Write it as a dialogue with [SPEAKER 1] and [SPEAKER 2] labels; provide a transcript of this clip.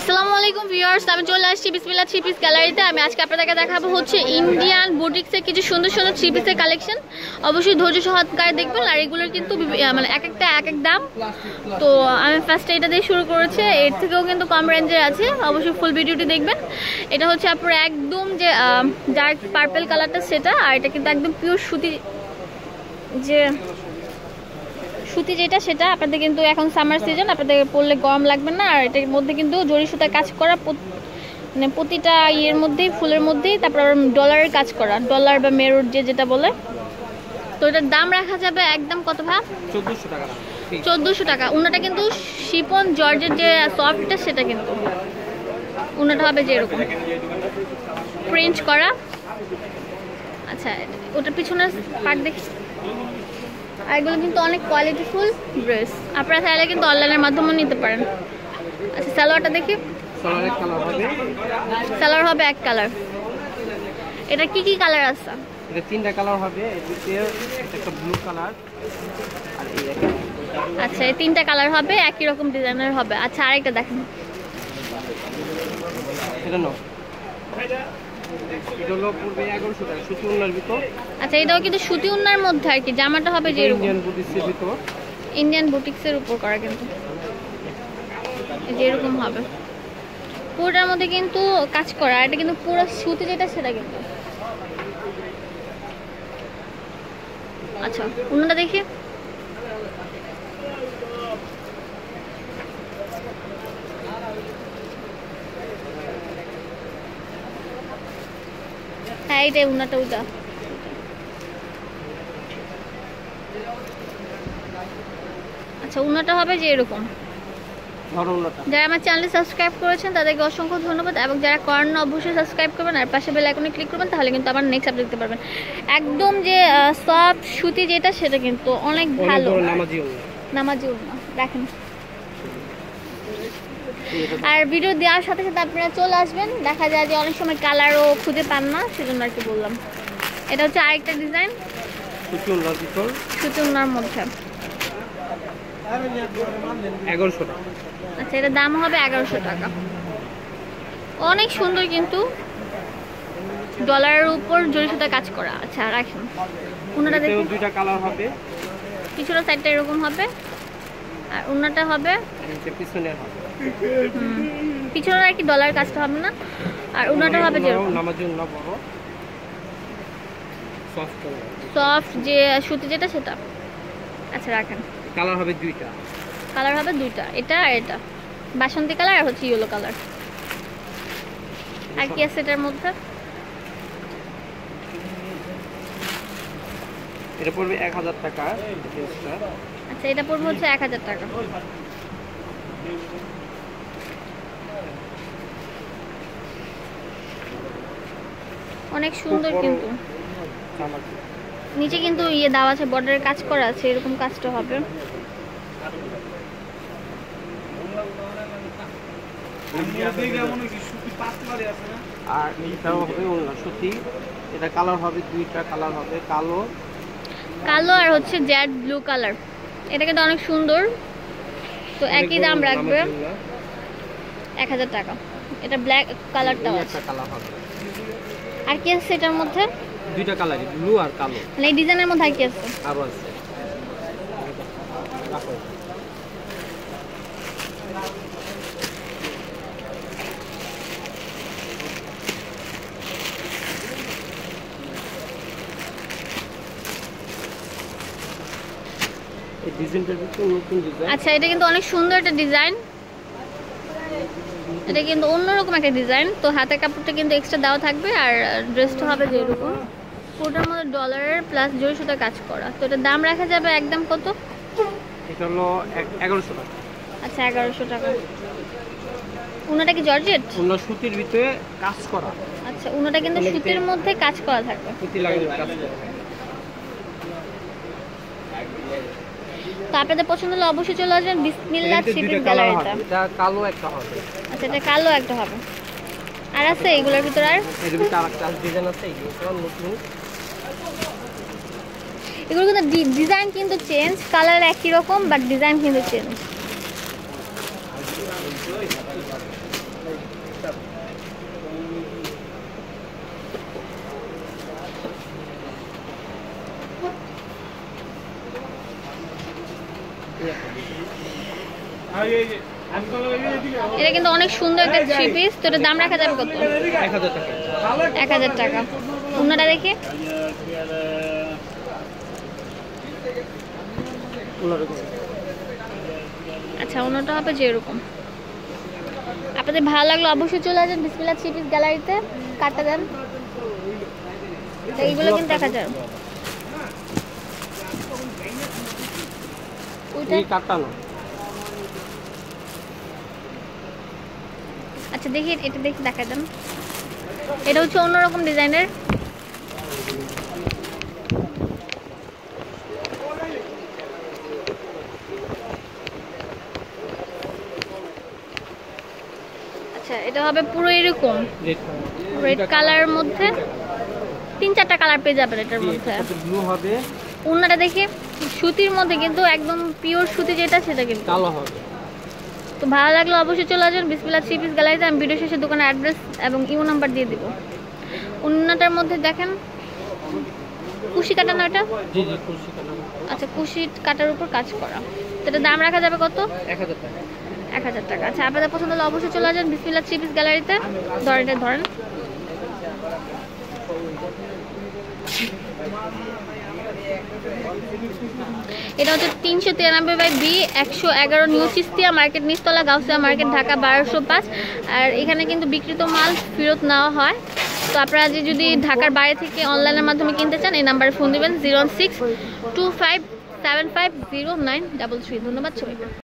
[SPEAKER 1] আসসালামু আলাইকুম ভিউয়ার্স, আমি চলে আসছি বিসমিল্লা থ্রি পিস গ্যালারিতে আমি আজকে আপনাদেরকে দেখাবো হচ্ছে ইন্ডিয়ান বুটিক্সের কিছু সুন্দর সুন্দর থ্রি পিসের কালেকশন অবশ্যই ধৈর্য সহকারে দেখবেন, আর এগুলোর কিন্তু মানে এক একটা এক এক দাম। তো আমি ফার্স্টে এটা দিয়ে শুরু করেছি, এর থেকেও কিন্তু কম রেঞ্জের আছে। অবশ্যই ফুল ভিডিওটি দেখবেন। এটা হচ্ছে আপনার একদম যে ডার্ক পার্পেল কালারটা সেটা, আর এটা কিন্তু একদম পিওর সুতি যে সুতি যেটা সেটা আপনাদের কিন্তু এখন সামার সিজন আপনাদের পরলে গরম লাগবে না আর এটার মধ্যে কিন্তু জরি সুতার কাজ করা মানে প্রতিটা ইয়ের মধ্যেই ফুলের মধ্যেই তারপর আবার ডলারের কাজ করা ডলার বা মেরুর যে যেটা বলে। তো এটার দাম রাখা যাবে একদম কত ভাব
[SPEAKER 2] চোদ্দোশো টাকা।
[SPEAKER 1] চোদ্দোশো টাকা। উনাটা কিন্তু শিপন জর্জের যে সফটটা সেটা কিন্তু। উনাটা হবে যে এরকম। প্রিন্ট করা। আচ্ছা ওটার পিছনে পার্ট দেখি। আর এগুলো কিন্তু অনেক কোয়ালিটিফুল ড্রেস আপনারা চাইলে কিন্তু অনলাইনের মাধ্যমেও নিতে পারেন। আচ্ছা সালোয়ারটা দেখি। সালোয়ার হবে এক কালার এটা কি কি কালার আছে?
[SPEAKER 2] এটা তিনটা কালার হবে একটা ব্লু কালার আর এই একটা
[SPEAKER 1] আচ্ছা এই তিনটা কালার হবে একই রকম ডিজাইনের হবে। আচ্ছা আরেকটা দেখেন।
[SPEAKER 2] এটা
[SPEAKER 1] আচ্ছা এটাও কিন্তু সুতি উন্নার মধ্যে আর কি জামাটা হবে যে
[SPEAKER 2] ইন্ডিয়ান বুটিক্সের
[SPEAKER 1] উপর করা কিন্তু। এই যে এরকম হবে। পুরোটার মধ্যে কিন্তু কাজ করা এটা কিন্তু পুরো সুতি যেটা সেটা কিন্তু। আচ্ছা অন্যটা দেখি। এইটাই উন্নাটা ওইটা আচ্ছা উন্নাটা হবে যে এরকম। যারা আমার চ্যানেলে সাবস্ক্রাইব করেছেন তাদেরকে অসংখ্য ধন্যবাদ। এবং যারা করেন না অবশ্যই সাবস্ক্রাইব করবেন আর পাশে বেল আইকনে ক্লিক করবেন তাহলে কিন্তু আবার নেক্সট আপডেট দেখতে পারবেন। একদম যে সফট সুতি যেটা সেটা কিন্তু অনেক ভালো।
[SPEAKER 2] নামাজি উন্না
[SPEAKER 1] দেখেন। আর ভিডিও দেওয়ার সাথে সাথে আপনারা চলে আসবেন। দেখা যায় যে অনেক সময় কালারও খুঁজে পান না সেজন্য আর কি বললাম। এটা হচ্ছে আরেকটা ডিজাইন
[SPEAKER 2] সুতি উন্নার ভিতর।
[SPEAKER 1] সুতি উন্নার মধ্যে।
[SPEAKER 2] এগারোশো টাকা।
[SPEAKER 1] আচ্ছা এটার দাম হবে এগারোশো টাকা। অনেক সুন্দর কিন্তু। ডলারের উপর জরি সুতা কাজ করা। আচ্ছা রাখেন।
[SPEAKER 2] এতেও
[SPEAKER 1] দেখুন?
[SPEAKER 2] দুইটা কালার হবে।
[SPEAKER 1] পিছনের সাইডটা এরকম হবে। আর উনাটা হবে? হুম, আর কি ডলার কাজটা হবে না? আর উনাটা হবে যেরকম।
[SPEAKER 2] সফট
[SPEAKER 1] যে সুতি যেটা সেটা। আচ্ছা রাখেন।
[SPEAKER 2] কালার হবে দুইটা।
[SPEAKER 1] কালার হবে দুইটা। এটা আর এটা। বাসন্তী কালার আর হচ্ছে ইয়েলো কালার আর কি আছে এটার মধ্যে?
[SPEAKER 2] এটা পড়বে এক হাজার টাকা।
[SPEAKER 1] আচ্ছা এটা পড়বে হচ্ছে এক হাজার টাকা। অনেক সুন্দর কিন্তু। নিচে কিন্তু ইয়ে দেওয়া আছে বর্ডারের কাজ করা আছে এরকম কাজটা হবে।
[SPEAKER 2] আর এটাও হবে সুতি। এটা কালার হবে দুইটা কালার হবে কালো।
[SPEAKER 1] কালো আর হচ্ছে জ্যাড ব্লু কালার এটা কিন্তু অনেক সুন্দর। তো একই দাম রাখবে। এক হাজার টাকা। এটা ব্ল্যাক কালারটাও আছে। আর কি আছে এটার মধ্যে?
[SPEAKER 2] দুইটা কালারই ব্লু আর কালো।
[SPEAKER 1] মানে এই ডিজাইনের মধ্যে আর কি আছে?
[SPEAKER 2] আরও আছে। এই ডিজাইনটার ভিতরে নতুন ডিজাইন।
[SPEAKER 1] আচ্ছা এটা কিন্তু অনেক সুন্দর একটা ডিজাইন। এটা কিন্তু অন্যরকম একটা ডিজাইন। তো হাতের কাপড়টা কিন্তু এক্সট্রা দেওয়া থাকবে আর ড্রেসটা হবে যে যেরকম। পুরোটার মধ্যে ডলারের প্লাস জরি সুতা কাজ করা। তো এটা দাম রাখা যাবে একদম কত?
[SPEAKER 2] এটা হলো এগারোশো টাকা।
[SPEAKER 1] আচ্ছা এগারোশো টাকা। উনাটা কি জর্জেট?
[SPEAKER 2] সুতির ভিতরে কাজ করা।
[SPEAKER 1] আচ্ছা উনাটা কিন্তু সুতির মধ্যে কাজ করা থাকবে।
[SPEAKER 2] সুতি লাগানো কাজ করা।
[SPEAKER 1] তো আপনাদের পছন্দ হলে অবশ্যই চলে আসবেন বিসমিল্লা শিপিং
[SPEAKER 2] হবে। এটা কালো একটা হবে।
[SPEAKER 1] আচ্ছা এটা কালো একটা হবে। আর আছে এগুলোর ভিতরে আর?
[SPEAKER 2] এর ভিতরে আরেকটা ডিজাইন আছে এইগুলো নতুন।
[SPEAKER 1] এগুলো কিন্তু ডিজাইন কিন্তু চেঞ্জ কালার একই রকম বাট ডিজাইন কিন্তু চেঞ্জ। এটা কিন্তু অনেক সুন্দর একটা থ্রি পিস তো এটার দাম রাখা যাবে কত?
[SPEAKER 2] এক হাজার টাকা।
[SPEAKER 1] অন্যটা দেখে। আচ্ছা অন্যটা হবে যে এরকম। আপনাদের ভালো লাগল অবশ্যই চলে আসেন বিসমিল্লা থ্রি পিস গ্যালারিতে কাটা দেন। এইগুলো কিন্তু এক হাজার ওইটা
[SPEAKER 2] কাটানো
[SPEAKER 1] আচ্ছা দেখি এটা দেখি দেখা দেন। এটা হচ্ছে অন্যরকম ডিজাইনের। আচ্ছা এটা হবে পুরো এরকম।
[SPEAKER 2] রেড
[SPEAKER 1] কালারের মধ্যে তিন চারটা কালার পেয়ে যাবেন এটার মধ্যে।
[SPEAKER 2] ব্লু হবে।
[SPEAKER 1] উন্নাটা দেখে সুতির মধ্যে কিন্তু একদম পিওর সুতি যেটা সেটা কিন্তু।
[SPEAKER 2] কালো হবে।
[SPEAKER 1] তো ভালো লাগলে অবশ্যই চলে আসবেন। বিসমিল্লা থ্রি পিস গ্যালারিতে। আমি ভিডিও শেষে দোকানের অ্যাড্রেস এবং ইউ নাম্বার দিয়ে দেবো। অন্যটার মধ্যে দেখেন। কুশি কাটানো এটা
[SPEAKER 2] কালার
[SPEAKER 1] আচ্ছা কুশি কাটার উপর কাজ করা। তো এটার দাম রাখা যাবে কত?
[SPEAKER 2] এক হাজার টাকা।
[SPEAKER 1] এক হাজার টাকা। আচ্ছা আপনাদের পছন্দ হলে অবশ্যই চলে আসবেন বিসমিল্লা থ্রি পিস গ্যালারিতে। ধরেন ধরেন। এটা হচ্ছে তিনশো তিরানব্বই বাই বি, একশো এগারো নিউ চিস্তিয়া মার্কেট, নিচতলা গাউসিয়া মার্কেট, ঢাকা বারোশো পাঁচ। আর এখানে কিন্তু বিক্রিত মাল ফেরত নেওয়া হয়। তো আপনারা যে যদি ঢাকার বাইরে থেকে অনলাইনের মাধ্যমে কিনতে চান, এই নাম্বারে ফোন দেবেন, zero six two five seven five zero nine double three. ধন্যবাদ সবাইকে।